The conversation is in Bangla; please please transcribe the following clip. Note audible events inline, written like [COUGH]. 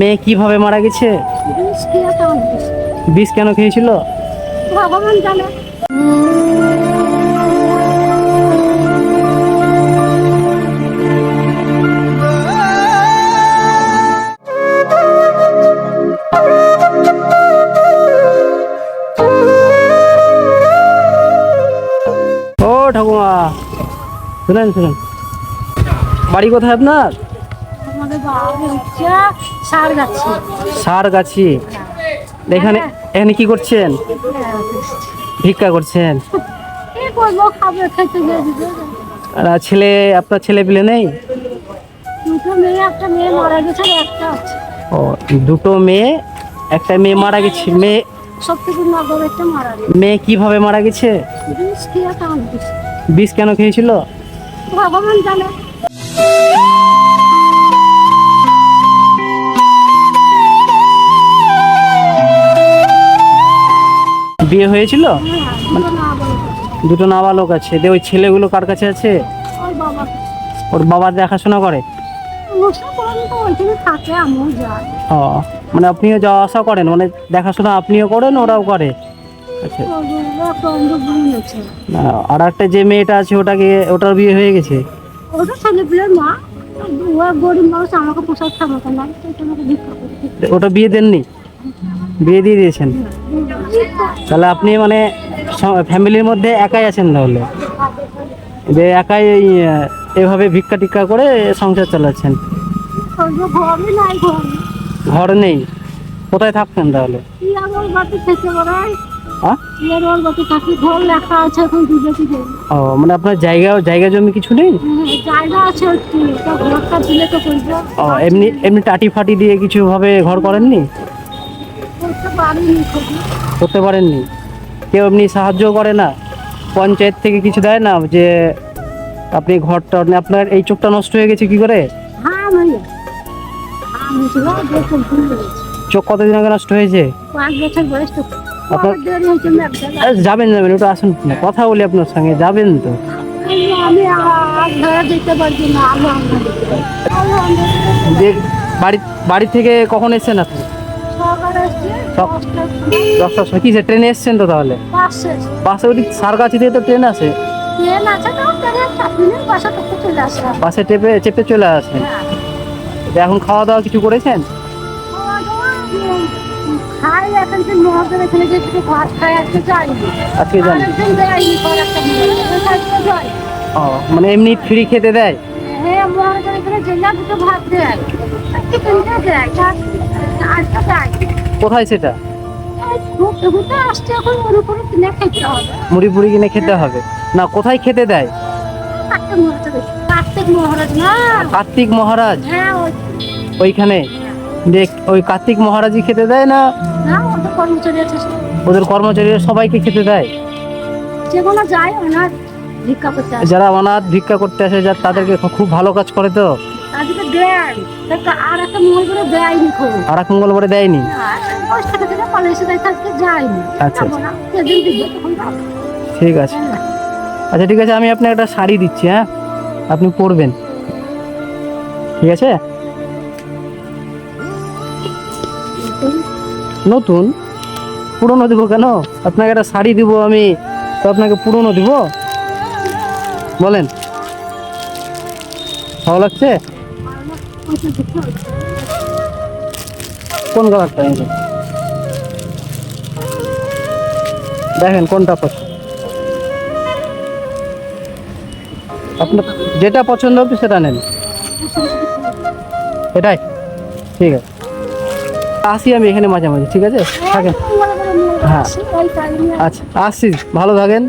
মেয়ে কীভাবে মারা গেছে? বিষ কেন খেয়েছিল? ভগবান জানে। ও ঠাকুমা শুনেন শুনেন। বাড়ি কোথায় আপনার? সার গাছি। এখানে এখানে কি করছেন? ভিক্ষা করছেন? [LAUGHS] ছেলে আপনার ছেলে পেলে নেই? দুটো মেয়ে একটা মেয়ে মারা গেছে আর একটা আছে। ও দুটো মেয়ে একটা মেয়ে মারা গেছে। মেয়ে মেয়ে কীভাবে মারা গেছে। বিষ কেন খেয়েছিল? ভগবান জানে। বিয়ে হয়েছিল? হ্যাঁ দুটো নাবালক আছে। দিয়ে ওই ছেলেগুলো কার কাছে আছে? ওর বাবা। দেখাশোনা করে? ও মানে আপনিও যাওয়া আসা করেন? মানে দেখাশোনা আপনিও করেন ওরাও করে? আচ্ছা। আর একটা যে মেয়েটা আছে ওটাকে ওটার বিয়ে হয়ে গেছে? ছেলেপিলের মা। ওটা বিয়ে দেননি? বিয়ে দিয়ে দিয়েছেন? তাহলে আপনি মানে ফ্যামিলির মধ্যে একাই আছেন তাহলে? যে একাই এভাবে ভিক্ষা টিক্ষা করে সংসার চালাচ্ছেন? ঘর নেই কোথায় থাকতেন তাহলে? হ্যাঁ। ও মানে আপনার জায়গা জায়গা জমি কিছু নেই? করব। ও এমনি এমনি টাটি ফাটি দিয়ে কিছু ভাবে ঘর করেননি? করতে পারেননি। কেউ এমনি সাহায্য করে না। পঞ্চায়েত থেকে কিছু দেয় না যে আপনি ঘরটা মানে আপনার এই চোখটা নষ্ট হয়ে গেছে কি করে? হ্যাঁ চোখ কতদিন আগে নষ্ট হয়েছে? যাবেন যাবেন ওটা আসুন। না কথা বলি আপনার সঙ্গে যাবেন তো। আমি বাড়ি বাড়ি থেকে কখন এসেছেন আপনি? দশটার সময়। কিসে ট্রেনে এসছেন তো তাহলে? বাসে। ওদিক সারগাছি থেকে তো ট্রেন আছে। বাসা চেপে চেপে চলে আসেন। তো এখন খাওয়া দাওয়া কিছু করেছেন? আজকে ও মানে এমনি ফ্রি খেতে দেয়? হ্যাঁ ভাত দেয়। কোথায় সেটা? মুড়ি ফুড়ি কিনে খেতে হবে। না, কোথায় খেতে দেয়? কার্তিক মহারাজ। ওইখানে? দেখ ওই কার্তিক মহারাজই খেতে দেয় না ওদের কর্মচারীরা সবাইকে খেতে দেয়? যারা অনাথ ভিক্ষা করতে আসে যা তাদেরকে খুব ভালো কাজ করে তো? তাদেরকে দেয়। আর একটা মঙ্গল করে দেয়নি খুব আর এক মঙ্গলবারে দেয়নি? আচ্ছা, যাব। ঠিক আছে। আচ্ছা ঠিক আছে আমি আপনাকে একটা শাড়ি দিচ্ছি হ্যাঁ? আপনি পরবেন। ঠিক আছে? নতুন? পুরনো দিব কেন? আপনাকে একটা শাড়ি দিব আমি তো আপনাকে পুরনো দিব? বলেন। ভালো লাগছে। কোন কালারটা দেখেন কোনটা পছন্দ। আপনার যেটা পছন্দ হবে সেটা নেন। এটাই? ঠিক আছে। আসি আমি এখানে মাঝে মাঝে, ঠিক আছে? থাকেন। হ্যাঁ। আচ্ছা আসছি ভালো থাকেন।